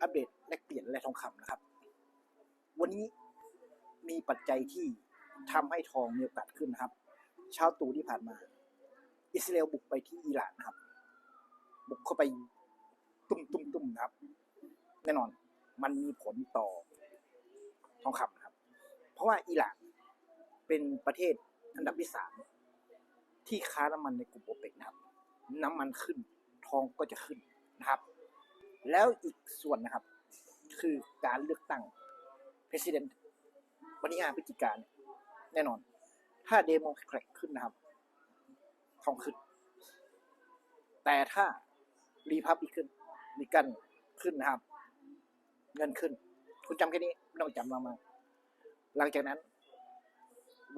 อัปเดตแลกเปลี่ยนและทองคำนะครับ วันนี้มีปัจจัยที่ทำให้ทองมีโอกาสขึ้นนะครับ เช้าตู่ที่ผ่านมา อิสราเอลบุกไปที่อิหร่านนะครับ บุกเข้าไปตุ้มตุ้มตุ้มนะครับ แน่นอนมันมีผลต่อทองคำนะครับ เพราะว่าอิหร่านเป็นประเทศอันดับที่สามที่ค้าน้ำมันในกลุ่มโอเปกนะครับ น้ำมันขึ้นทองก็จะขึ้นนะครับ แล้วอีกส่วนนะครับ คือการเลือกตั้ง president วันที่5พฤศจิกายนเนี่ยแน่นอน ถ้าเดโมแครตขึ้นนะครับ ทองขึ้น แต่ถ้ารีพับลิกันลิกันขึ้นนะครับ เงินขึ้น คุณจำแค่นี้ไม่ต้องจำมากๆหลังจากนั้น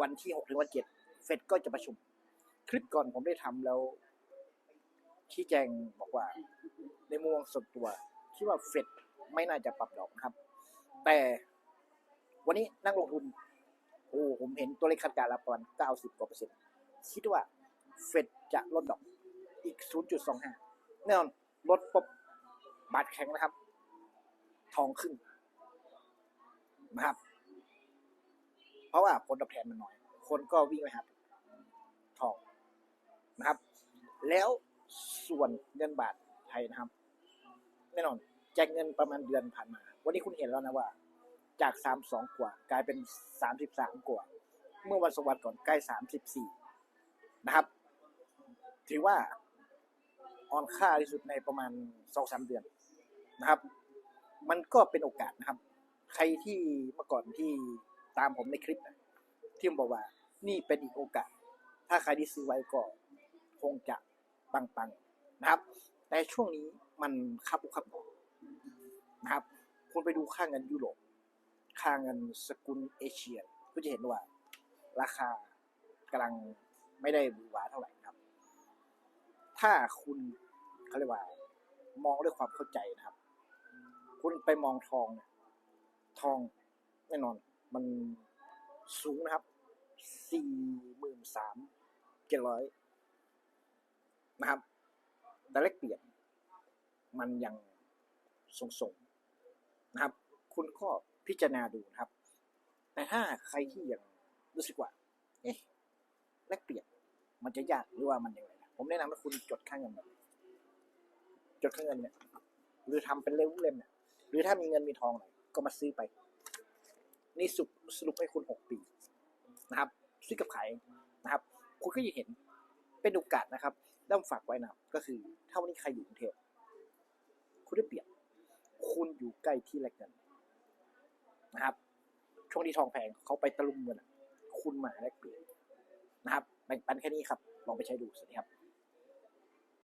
วันที่6ถึงวัน7เฟดก็จะประชุม คลิปก่อนผมได้ทำแล้ว ชี้แจงบอกว่า ในมุมมองส่วนตัวคิดว่าเฟดไม่น่าจะปรับดอกนะครับ แต่วันนี้นักลงทุน โอ้ผมเห็นตัวเลขคาดการณ์ละประมาณ90กว่าเปอร์เซ็นต์คิดว่าเฟดจะลดดอกอีก 0.25 แน่นอนลดปบบาทแข็งนะครับ ทองขึ้นนะครับ เพราะว่าผลตอบแทนมันน้อย คนก็วิ่งไปหาทองนะครับ แล้ว ส่วนเงินบาทไทยนะครับ แน่นอนแจกเงินประมาณเดือนผ่านมา วันนี้คุณเห็นแล้วนะว่า จากสามสองกว่ากลายเป็นสามสิบสามกว่า เมื่อวันสวัสดิ์ก่อนใกล้สามสิบสี่นะครับ ถือว่าอ่อนค่าที่สุดในประมาณสองสามเดือนนะครับ มันก็เป็นโอกาสนะครับ ใครที่เมื่อก่อนที่ตามผมในคลิปนะที่ผมบอกว่า นี่เป็นอีกโอกาส ถ้าใครที่ซื้อไว้ก็คงจะปังๆ นะครับ แต่ช่วงนี้มันคับอุคับนอนะครับคุณไปดูค่าเงินยุโรปค่าเงินสกุลเอเชียก็จะเห็นว่า ราคากำลังไม่ได้หวือหวาเท่าไหร่ครับ ถ้าคุณเขาเรียกว่า มองด้วยความเข้าใจนะครับ คุณไปมองทองเนี่ยทองแน่นอน มันสูงนะครับสี่หมื่นสามเจ็ดร้อยนะครับ แต่เลขเปลี่ยนมันยังทรงๆนะครับ คุณก็พิจารณาดูนะครับ แต่ถ้าใครที่ยังรู้สึกว่า เอ๊ะแลกเปลี่ยนมันจะยากหรือว่ามันยังไงนะผมแนะนำให้คุณจดค่าเงินจดค่าเงินเนี่ยหรือทำเป็นเล่มเล่มๆเนี่ยหรือถ้ามีเงินมีทองหน่อยก็มาซื้อไป นี่สุสรุปให้คุณหกปีนะครับ ซื้อกับขายนะครับ คุณก็จะเห็นเป็นโอกาสนะครับ ต้องฝากไว้นะครับก็คือ ถ้าวันนี้ใครอยู่กรุงเทพคุณได้เปรียบคุณอยู่ใกล้ที่แลกเงินนะครับ ช่วงที่ทองแพงเขาไปตะลุมเงินคุณมาแลกเปลี่ยนนะครับแบ่งปันแค่นี้ครับ ลองไปใช้ดูสวัสดีครับ